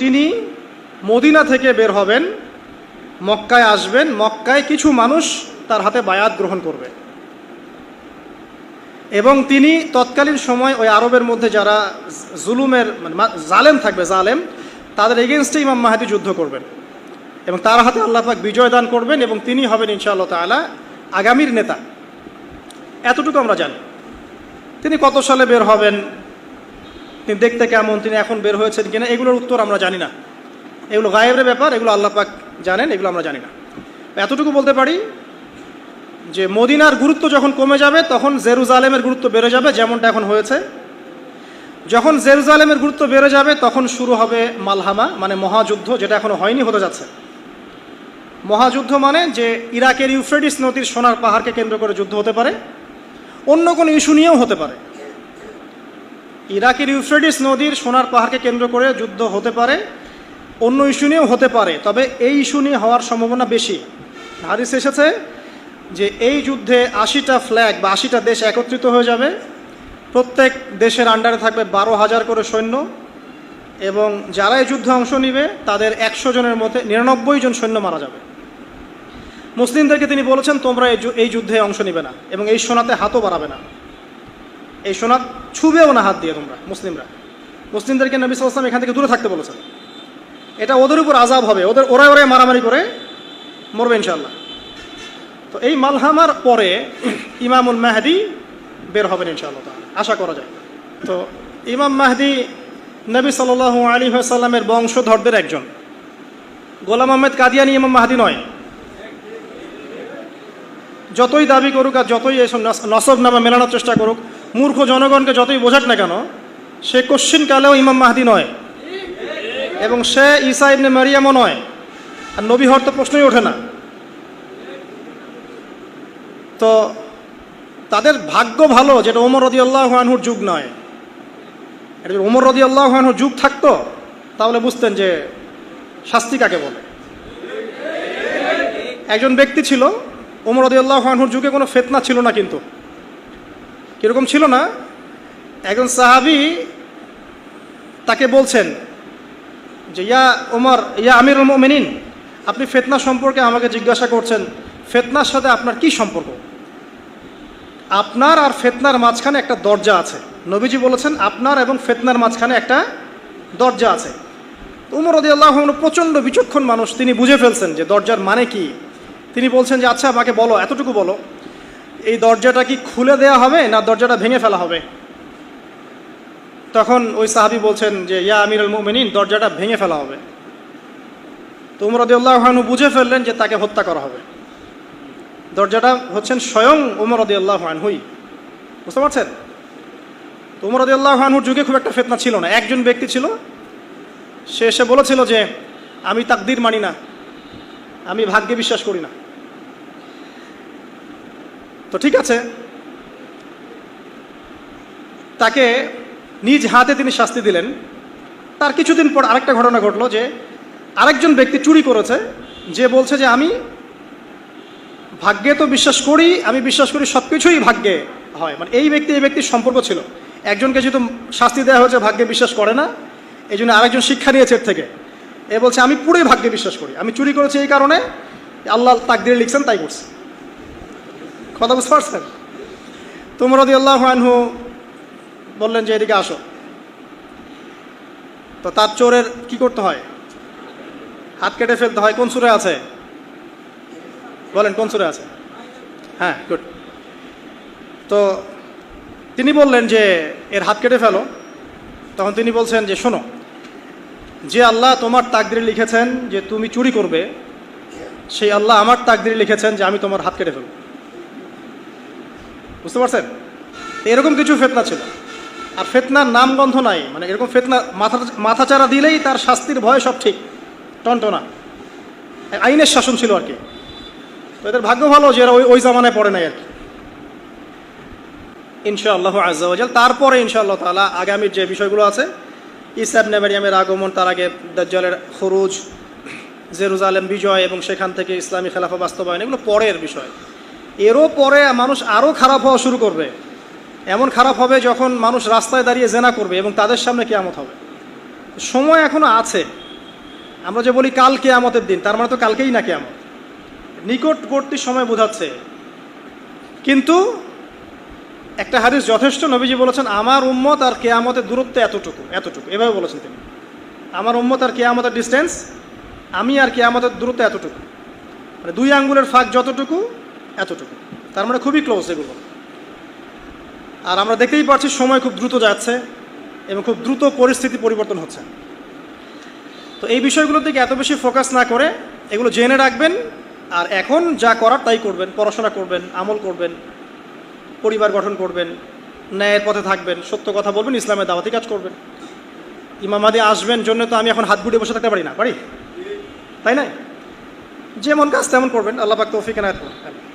তিনি মদিনা থেকে বের হবেন, মক্কায় আসবেন। মক্কায় কিছু মানুষ তার হাতে বায়াত গ্রহণ করবে। এবং তিনি তৎকালীন সময় ওই আরবের মধ্যে যারা জুলুমের মানে জালেম থাকবে, জালেম, তাদের এগেনস্টে ইমাম মাহাদি যুদ্ধ করবেন। এবং তার হাতে আল্লাহ পাক বিজয় দান করবেন এবং তিনি হবেন ইনশাআল্লাহ তাআলা আগামীর নেতা। এতটুকু আমরা জানি। তিনি কত সালে বের হবেন? তিনি দেখতে কেমন, তিনি এখন বের হয়েছেন কিনা, এগুলোর উত্তর আমরা জানি না। এগুলো গায়েবের ব্যাপার, এগুলো আল্লাহ পাক জানেন, এগুলো আমরা জানি না। এতটুকু বলতে পারি যে মদিনার গুরুত্ব যখন কমে যাবে, তখন জেরুজালেমের গুরুত্ব বেড়ে যাবে, যেমনটা এখন হয়েছে। যখন জেরুজালেমের গুরুত্ব বেড়ে যাবে, তখন শুরু হবে মালহামা মানে মহাযুদ্ধ, যেটা এখনও হয়নি, হতে যাচ্ছে। মহাযুদ্ধ মানে যে ইরাকের ইউফ্রেডিস নদীর সোনার পাহাড়কে কেন্দ্র করে যুদ্ধ হতে পারে। অন্য কোনো ইস্যু নিয়েও হতে পারে। ইরাকের ইউফ্রেডিস নদীর সোনার পাহাড়কে কেন্দ্র করে যুদ্ধ হতে পারে, অন্য ইস্যু নিয়েও হতে পারে, তবে এই ইস্যু নিয়ে হওয়ার সম্ভাবনা বেশি। হাদিস এসেছে যে এই যুদ্ধে আশিটা ফ্ল্যাগ বা আশিটা দেশ একত্রিত হয়ে যাবে। প্রত্যেক দেশের আন্ডারে থাকবে বারো হাজার করে সৈন্য এবং যারা এই যুদ্ধে অংশ নিবে, তাদের একশো জনের মধ্যে নিরানব্বই জন সৈন্য মারা যাবে। মুসলিমদেরকে তিনি বলেছেন, তোমরা এই যুদ্ধে অংশ নিবে না এবং এই সোনাতে হাতও বাড়াবে না। এই সোনা ছুবেও না হাত দিয়ে তোমরা, মুসলিমরা। মুসলিমদেরকে নবী সাল্লাম এখান থেকে দূরে থাকতে বলেছেন। এটা ওদের উপর আজাব হবে, ওদের ওরাই ওরাই মারামারি করে মরবে ইনশাল্লাহ তো এই মালহামার পরে ইমামুল মাহদি বের হবেন ইনশাআল্লাহ তাআলা। আশা করা যায়। তো ইমাম মাহদি নবী সাল আলী সাল্লামের বংশধরদের একজন। গোলাম আহমেদ কাদিয়ানি ইমাম মাহাদি নয়। যতই দাবি করুক আর যতই এসব নসব নামা মেলানোর চেষ্টা করুক মূর্খ জনগণকে যতই বোঝাক না কেন, সে কোশ্চিন কালেও ইমাম মাহাদি নয় এবং সে ঈসা ইবনে মারিয়ামও নয়। আর নবী হওয়ার তো প্রশ্নই ওঠে না। তো তাদের ভাগ্য ভালো যেটা ওমর রদি আল্লাহানহুর যুগ নয়। এটা যদি ওমর রদি আল্লাহানহুর যুগ থাকতো, তাহলে বুঝতেন যে শাস্তি কাকে বলে। একজন ব্যক্তি ছিল, ওমর রদি আল্লাহানহুর যুগে কোনো ফেতনা ছিল না কিন্তু। কীরকম ছিল না? একজন সাহাবি তাকে বলছেন যে, ইয়া ওমর, ইয়া আমিরুল মোমিনিন, আপনি ফেতনা সম্পর্কে আমাকে জিজ্ঞাসা করছেন, ফেতনার সাথে আপনার কি সম্পর্ক? আপনার আর ফেতনার মাঝখানে একটা দরজা আছে। নবীজি বলেছেন, আপনার এবং ফেতনার মাঝখানে একটা দরজা আছে। উমর রদি আল্লাহ প্রচণ্ড বিচক্ষণ মানুষ। তিনি বুঝে ফেলছেন যে দরজার মানে কি। তিনি বলছেন যে আচ্ছা আমাকে বলো, এতটুকু বলো। এই দরজাটা কি খুলে দেয়া হবে না দরজাটা ভেঙে ফেলা হবে? তখন ওই সাহাবি বলছেন যে, ইয়া আমিরুল মোমিনিন, দরজাটা ভেঙে ফেলা হবে। তো উমর রদিউল্লাহানু বুঝে ফেললেন যে তাকে হত্যা করা হবে। দরজাটা হচ্ছেন স্বয়ং উমর রদিউল্লাহ আনহুই। বুঝতে পারছেন? তো উমর রদিউল্লাহানহুর যুগে খুব একটা ফেতনা ছিল না। একজন ব্যক্তি ছিল, সে এসে বলেছিল যে, আমি তাকদির মানি না। আমি ভাগ্যে বিশ্বাস করি না। তো ঠিক আছে। তাকে নিজ হাতে তিনি শাস্তি দিলেন। তার কিছুদিন পর আরেকটা ঘটনা ঘটলো যে, আরেকজন ব্যক্তি চুরি করেছে, যে বলছে যে, আমি ভাগ্যে তো বিশ্বাস করি, আমি বিশ্বাস করি সব কিছুই ভাগ্যে হয়। মানে এই ব্যক্তি, এই ব্যক্তির সম্পর্ক ছিল। একজনকে যেহেতু শাস্তি দেওয়া হয়েছে, ভাগ্যে বিশ্বাস করে না, এই জন্য আরেকজন শিক্ষা নিয়েছে এর থেকে। এ বলছে, আমি পুরোই ভাগ্যে বিশ্বাস করি। আমি চুরি করেছি এই কারণে, আল্লাহ তাকদিরে লিখছেন, তাই করছে। কথা বুঝতে পারছেন? তোমরা রদি আল্লাহ আনহু বললেন যে এদিকে আসো। তো তার চোরের কি করতে হয়? হাত কেটে ফেলতে হয়। কোন সুরে আছে? বলেন, কোন সুরে আছে? হ্যাঁ গুড তো তিনি বললেন যে এর হাত কেটে ফেলো। তখন তিনি বলছেন যে, শোনো, যে আল্লাহ তোমার তাকদিরে লিখেছেন যে তুমি চুরি করবে, সেই আল্লাহ আমার তাকদিরে লিখেছেন যে আমি তোমার হাত কেটে ফেলব। বুঝতে পারছেন? এরকম কিছু ফেতনা ছিল। আর ফেতনার নামগন্ধ নাই। মানে এরকম ফেতনা মাথা মাথাচাড়া দিলেই তার শাস্তির ভয় সব ঠিক। টনটনা। আইনের শাসন ছিল আর কি। তো এদের ভাগ্য ভালো যে এরা ওই ওই জামানায় পড়ে নাই আর কি। ইনশাআল্লাহ আজাল তারপরে ইনশাআল্লাহ তালা আগামীর যে বিষয়গুলো আছে ইসাব নেমারিয়ামের আগমন, তার আগে দাজ্জালের খরুজ, জেরুজালেম বিজয় এবং সেখান থেকে ইসলামী খেলাফা বাস্তবায়ন, এগুলো পরের বিষয়। এরও পরে মানুষ আরও খারাপ হওয়া শুরু করবে। এমন খারাপ হবে যখন মানুষ রাস্তায় দাঁড়িয়ে জেনা করবে এবং তাদের সামনে কেয়ামত হবে। সময় এখনও আছে। আমরা যে বলি কাল কেয়ামতের দিন, তার মানে তো কালকেই না কেয়ামত। নিকটবর্তী সময় বোঝাচ্ছে। কিন্তু একটা হাদিস যথেষ্ট, নবীজি বলেছেন, আমার উম্মত আর কেয়ামতের দূরত্ব এতটুকু এতটুকু। এভাবে বলেছেন তিনি। আমার উম্মত আর কেয়ামতের ডিস্টেন্স আমি আর কেয়ামতের দূরত্ব এতটুকু। মানে দুই আঙ্গুলের ফাঁক যতটুকু এতটুকু। তার মানে খুবই ক্লোজ এগুলো। আর আমরা দেখতেই পাচ্ছি সময় খুব দ্রুত যাচ্ছে এবং খুব দ্রুত পরিস্থিতি পরিবর্তন হচ্ছে। তো এই বিষয়গুলোর দিকে এত বেশি ফোকাস না করে এগুলো জেনে রাখবেন আর এখন যা করার তাই করবেন। পড়াশোনা করবেন, আমল করবেন, পরিবার গঠন করবেন, ন্যায়ের পথে থাকবেন, সত্য কথা বলবেন, ইসলামের দাওয়াতি কাজ করবেন। ইমামাদি আসবেন জন্য তো আমি এখন হাত গুটিয়ে বসে থাকতে পারি না, পারি? তাই না যেমন কাজ তেমন করবেন। আল্লাহ পাক তৌফিক এনায়ত করুন।